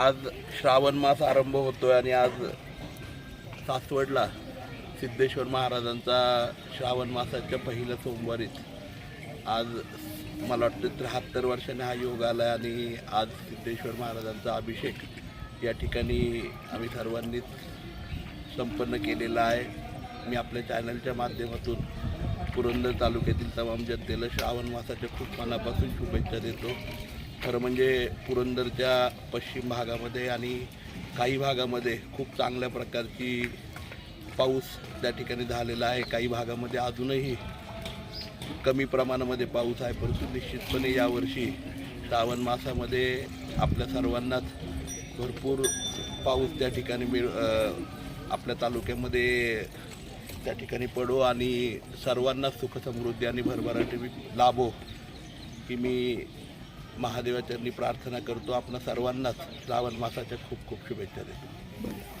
आज श्रावण मास आरंभ होतोय आणि आज सासवडला सिद्धेश्वर महाराजांचा श्रावण मासाच्या पहिल्या सोमवारीत आज मला वाटतं त्र्याहत्तर वर्षाने हा योग आला आहे आणि आज सिद्धेश्वर महाराजांचा अभिषेक या ठिकाणी आम्ही सर्वांनीच संपन्न केलेला आहे. मी आपल्या चॅनलच्या माध्यमातून पुरंदर तालुक्यातील तमाम जनतेला श्रावण मासाच्या खूप मनापासून शुभेच्छा देतो. खरं म्हणजे पुरंदरच्या पश्चिम भागामध्ये आणि काही भागामध्ये खूप चांगल्या प्रकारची पाऊस त्या ठिकाणी झालेला आहे. काही भागामध्ये अजूनही कमी प्रमाणामध्ये पाऊस आहे. परंतु निश्चितपणे यावर्षी श्रावण मासामध्ये आपल्या सर्वांनाच भरपूर पाऊस त्या ठिकाणी मिळ आपल्या तालुक्यामध्ये त्या ठिकाणी पडो आणि सर्वांनाच सुखसमृद्धी आणि भरभराटी लाभो की मी महादेवाचरणी प्रार्थना करतो. आपण सर्वांनाच श्रावण मासाच्या खूप खूप शुभेच्छा देतो.